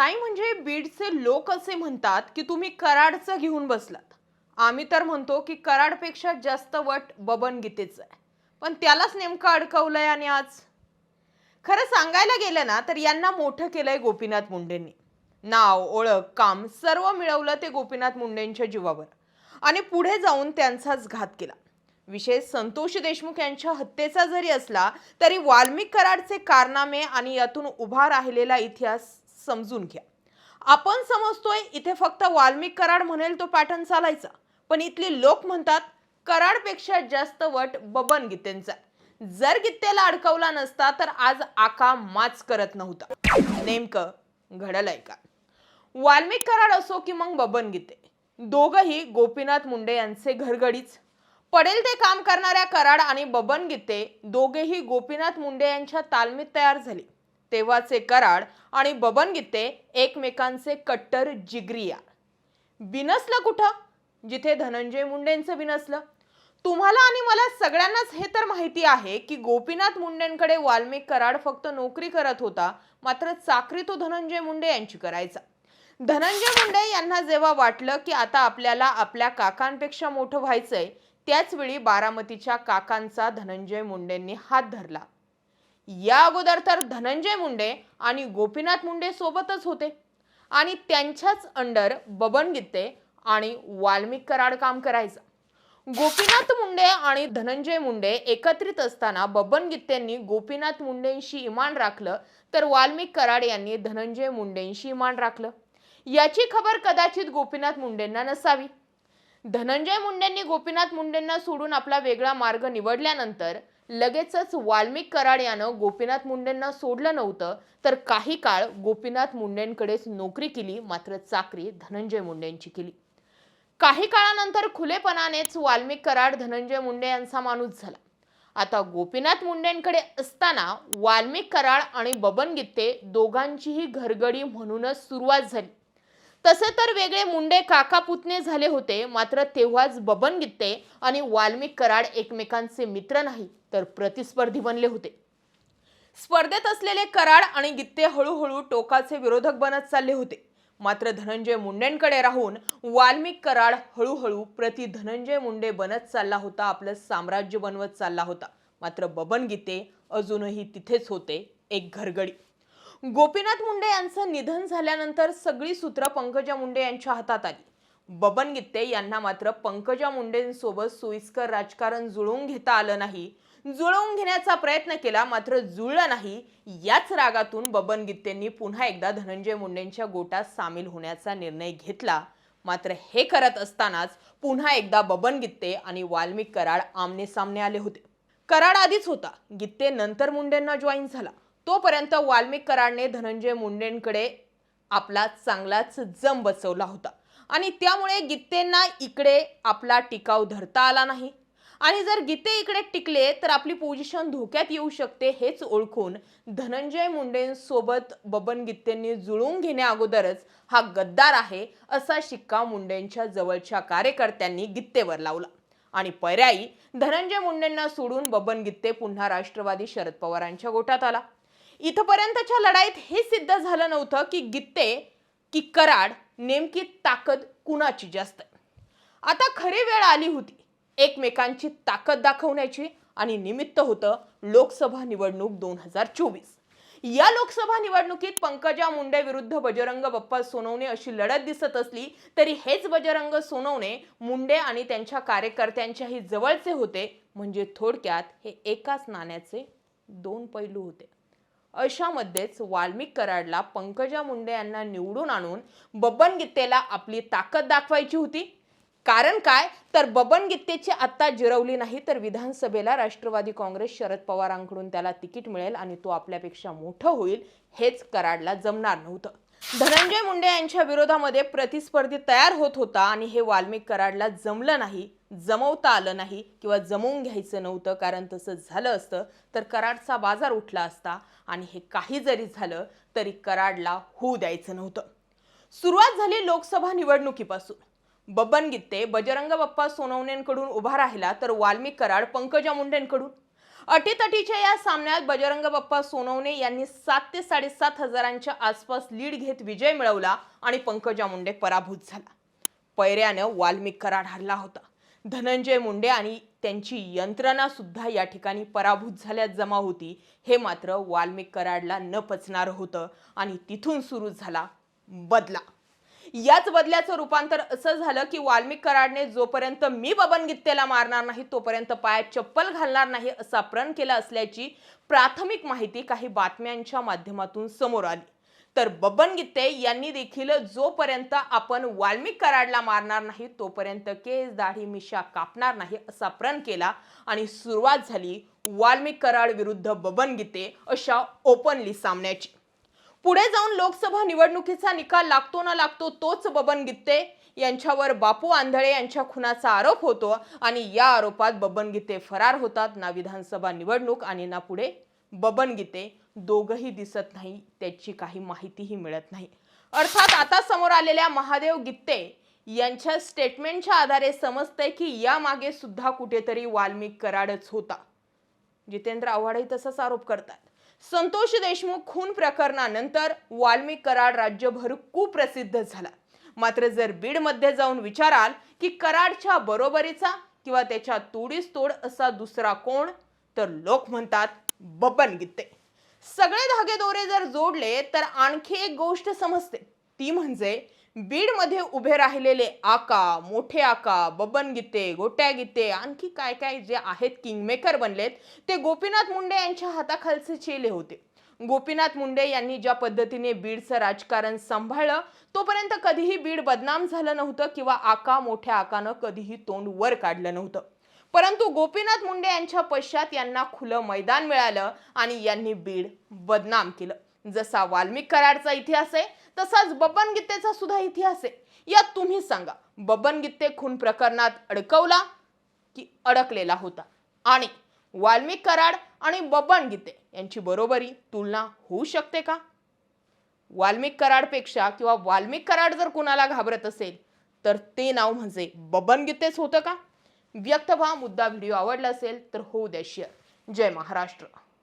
नाही म्हणजे बीडचे लोक असे म्हणतात की तुम्ही कराडचं घेऊन बसलात. आम्ही तर म्हणतो की कराडपेक्षा जास्त वट बबन गीतेचं आहे. पण त्यालाच नेमकं अडकवलंय आणि आज? खरं सांगायला गेलं ना तर यांना मोठं केलंय गोपीनाथ मुंडेंनी. नाव ओळख काम सर्व मिळवलं ते गोपीनाथ मुंडेंच्या जीवावर. आणि पुढे जाऊन त्यांचाच घात केला. विशेष संतोष देशमुख यांच्या हत्येचा जरी असला तरी वाल्मिक कराडचे कारनामे आणि यातून उभा राहिलेला इतिहास समजून घ्या. आपण समजतोय इथे फक्त वाल्मिक कराड म्हणेल तो पॅटर्न चालायचा. पण इथले लोक म्हणतात कराडपेक्षा जास्त वट बबन गीतेंचा जर गित्तेला अडकवला नसता तर आज आका माच करत नव्हता. नेमकं घडलंय का? वाल्मिक कराड असो की मग बबन गीते दोघही गोपीनाथ मुंडे यांचे घरगडीच. पडेल ते काम करणाऱ्या कराड आणि बबन गीते दोघेही गोपीनाथ मुंडे यांच्या तालमीत तयार झाले. तेव्हाचे कराड आणि बबन गीते एकमेकांचे कट्टर जिगरिया. बिनसलं कुठं? जिथे धनंजय मुंडेंचं बिनसलं तुम्हाला आणि मला सगळ्यांनाच हे तर माहिती आहे की गोपीनाथ मुंडेंकडे वाल्मिक कराड फक्त नोकरी करत होता मात्र चाकरी तो धनंजय मुंडे यांची करायचा. धनंजय मुंडे यांना जेव्हा वाटलं की आता आपल्याला आपल्या काकांपेक्षा मोठं व्हायचंय त्याचवेळी बारामतीच्या काकांचा धनंजय मुंडेंनी हात धरला. या अगोदर तर धनंजय मुंडे आणि गोपीनाथ मुंडे सोबतच होते. आणि त्यांच्याच अंडर बबन गीते आणि वाल्मिक कराड काम करायचं. गोपीनाथ मुंडे आणि धनंजय मुंडे एकत्रित असताना बबन गित्तेंनी गोपीनाथ मुंडेंशी इमान राखलं तर वाल्मिक कराड यांनी धनंजय मुंडेंशी इमान राखलं. याची खबर कदाचित गोपीनाथ मुंडेंना नसावी. धनंजय मुंडेंनी गोपीनाथ मुंडेंना सोडून आपला वेगळा मार्ग निवडल्यानंतर लगेचच वाल्मिक कराड यानं गोपीनाथ मुंडेंना सोडलं नव्हतं तर काही काळ गोपीनाथ मुंडेंकडेच नोकरी केली मात्र चाकरी धनंजय मुंडेंची केली. काही काळानंतर खुलेपणानेच वाल्मिक कराड धनंजय मुंडे यांचा माणूस झाला. आता गोपीनाथ मुंडेंकडे असताना वाल्मिक कराड आणि बबन गित्ते दोघांचीही घरगडी म्हणूनच सुरुवात झाली. तसे तर वेगळे मुंडे काका पुतणे झाले होते मात्र तेव्हाच बबन गित्ते आणि वाल्मिक कराड एकमेकांचे मित्र नाही तर प्रतिस्पर्धी बनले होते. स्पर्धेत असलेले कराड आणि गित्ते हळूहळू टोकाचे विरोधक बनत चालले होते. मात्र धनंजय मुंडेंकडे राहून वाल्मिक कराड हळूहळू प्रति धनंजय मुंडे बनत चालला होता आपलं साम्राज्य बनवत चालला होता. मात्र बबन गीते अजूनही तिथेच होते एक घरगडी. गोपीनाथ मुंडे यांचं निधन झाल्यानंतर सगळी सूत्र पंकजा मुंडे यांच्या हातात आली. बबन गित्ते यांना मात्र पंकजा मुंडेंसोबत सोयीस्कर राजकारण जुळवून घेता आलं नाही. जुळवून घेण्याचा प्रयत्न केला मात्र जुळलं नाही. याच रागातून बबन गित्तेंनी पुन्हा एकदा धनंजय मुंडेंच्या गोटात सामील होण्याचा निर्णय घेतला. मात्र हे करत असतानाच पुन्हा एकदा बबन गित्ते आणि वाल्मिक कराड आमने सामने आले होते. कराड आधीच होता. गित्ते नंतर मुंडेंना जॉईन झाला. तोपर्यंत वाल्मिकरांनी धनंजय मुंडेंकडे आपला चांगलाच जम बसवला होता. आणि त्यामुळे गीतेंना इकडे आपला टिकाव धरता आला नाही. आणि जर गीते इकडे टिकले तर आपली पोझिशन धोक्यात येऊ शकते हेच ओळखून धनंजय मुंडेंसोबत बबन गीतेंनी जुळवून घेण्याअगोदरच हा गद्दार आहे असा शिक्का मुंडेंच्या जवळच्या कार्यकर्त्यांनी गीतेवर लावला. आणि पर्यायी धनंजय मुंडेंना सोडून बबन गीते पुन्हा राष्ट्रवादी शरद पवारांच्या गोटात आला. इथपर्यंतच्या लढाईत हे सिद्ध झालं नव्हतं की गित्ते की कराड नेमकी ताकद कुणाची जास्त? आता खरी वेळ आली होती. एकमेकांची ताकद दाखवण्याची आणि निमित्त होतं लोकसभा निवडणूक दोन हजार चोवीस. या लोकसभा निवडणुकीत पंकजा मुंडे विरुद्ध बजरंग बप्पा सोनवणे अशी लढत दिसत असली तरी हेच बजरंग सोनवणे मुंडे आणि त्यांच्या कार्यकर्त्यांच्याही जवळचे होते. म्हणजे थोडक्यात हे एकाच नाण्याचे दोन पैलू होते. अशामध्येच वाल्मिक कराडला पंकजा मुंडे यांना निवडून आणून बबन गीतेला आपली ताकद दाखवायची होती. कारण काय? तर बबन गीतेची आत्ता जिरवली नाही तर विधानसभेला राष्ट्रवादी काँग्रेस शरद पवारांकडून त्याला तिकीट मिळेल आणि तो आपल्यापेक्षा मोठं होईल हेच कराडला जमणार नव्हतं. धनंजय मुंडे यांच्या विरोधामध्ये प्रतिस्पर्धी तयार होत होता आणि हे वाल्मिक कराडला जमलं नाही जमवता आलं नाही किंवा जमवून घ्यायचं नव्हतं कारण तसं झालं असतं तर कराडचा बाजार उठला असता आणि हे काही जरी झालं तरी कराडला होऊ द्यायचं नव्हतं. सुरुवात झाली लोकसभा निवडणुकीपासून. बबन गित्ते बजरंग बाप्पा सोनवणेंकडून उभा राहिला तर वाल्मिक कराड पंकजा मुंडेंकडून. अटीतटीच्या या सामन्यात बजरंग बाप्पा सोनवणे यांनी सात ते साडेसात हजारांच्या आसपास लीड घेत विजय मिळवला आणि पंकजा मुंडे पराभूत झाला. पैऱ्यानं वाल्मिक कराड हरला होता. धनंजय मुंडे आणि त्यांची यंत्रणा सुद्धा या ठिकाणी पराभूत झाल्यात जमा होती. हे मात्र वाल्मिक कराडला न पचणारं होतं आणि तिथून सुरू झाला बदला. याच बदल्याचं रूपांतर असं झालं की वाल्मिक कराडने जोपर्यंत मी बबन गित्तेला मारणार नाही तोपर्यंत पायात चप्पल घालणार नाही असा प्रण केला असल्याची प्राथमिक माहिती काही बातम्यांच्या माध्यमातून समोर आली. तर बबन गित्ते यांनी देखील जोपर्यंत आपण वाल्मिक कराडला मारणार नाही तोपर्यंत केस दाढी मिशा कापणार नाही असा प्रण केला आणि सुरुवात झाली वाल्मिक कराड विरुद्ध बबन गीते अशा ओपनली सामन्याची. पुढे जाऊन लोकसभा निवडणुकीचा निकाल लागतो ना लागतो तोच बबन गित्ते. यांच्यावर बापू आंधळे यांच्या खुनाचा आरोप होतो आणि या आरोपात बबन गीते फरार होतात. ना विधानसभा निवडणूक आणि ना पुढे बबन गीते दोघही दिसत नाही त्याची काही माहितीही मिळत नाही. अर्थात आता समोर आलेल्या महादेव गित्ते यांच्या स्टेटमेंटच्या आधारे समजतंय की या मागे सुद्धा कुठेतरी वाल्मिक कराडच होता. जितेंद्र आव्हाडही तसाच आरोप करतात. संतोष देशमुख खून प्रकरणानंतर वाल्मिक कराड राज्यभर कुप्रसिद्ध झाला. मात्र जर बीडमध्ये जाऊन विचाराल की कराडच्या बरोबरीचा किंवा त्याच्या तोडीस तोड असा दुसरा कोण तर लोक म्हणतात बबन गित्ते. सगळे धागे दोरे जर जोडले तर आणखी एक गोष्ट समजते. ती म्हणजे बीडमध्ये उभे राहिलेले आका मोठे आका बबन गीते गोट्या गीते आणखी काय काय जे आहेत किंगमेकर बनलेत ते गोपीनाथ मुंडे यांच्या हाताखालचे चेले होते. गोपीनाथ मुंडे यांनी ज्या पद्धतीने बीडचं राजकारण सांभाळलं तोपर्यंत कधीही बीड बदनाम झालं नव्हतं किंवा आका मोठ्या आकानं कधीही तोंड वर काढलं नव्हतं. परंतु गोपीनाथ मुंडे यांच्या पश्चात यांना खुलं मैदान मिळालं आणि यांनी बीड बदनाम केलं. जसा वाल्मिक कराडचा इतिहास आहे तसाच बबन गीतेचा सुद्धा इतिहास आहे. यात तुम्ही सांगा बबन गीते खून प्रकरणात अडकवला की अडकलेला होता? आणि वाल्मिक कराड आणि बबन गीते यांची बरोबरी तुलना होऊ शकते का? वाल्मिक कराडपेक्षा किंवा वाल्मिक कराड जर कुणाला घाबरत असेल तर ते नाव म्हणजे बबन गीतेच होतं का? व्यक्त व्हा मुद्दा व्हिडिओ आवडला असेल तर होऊ द्या शेअर जय महाराष्ट्र.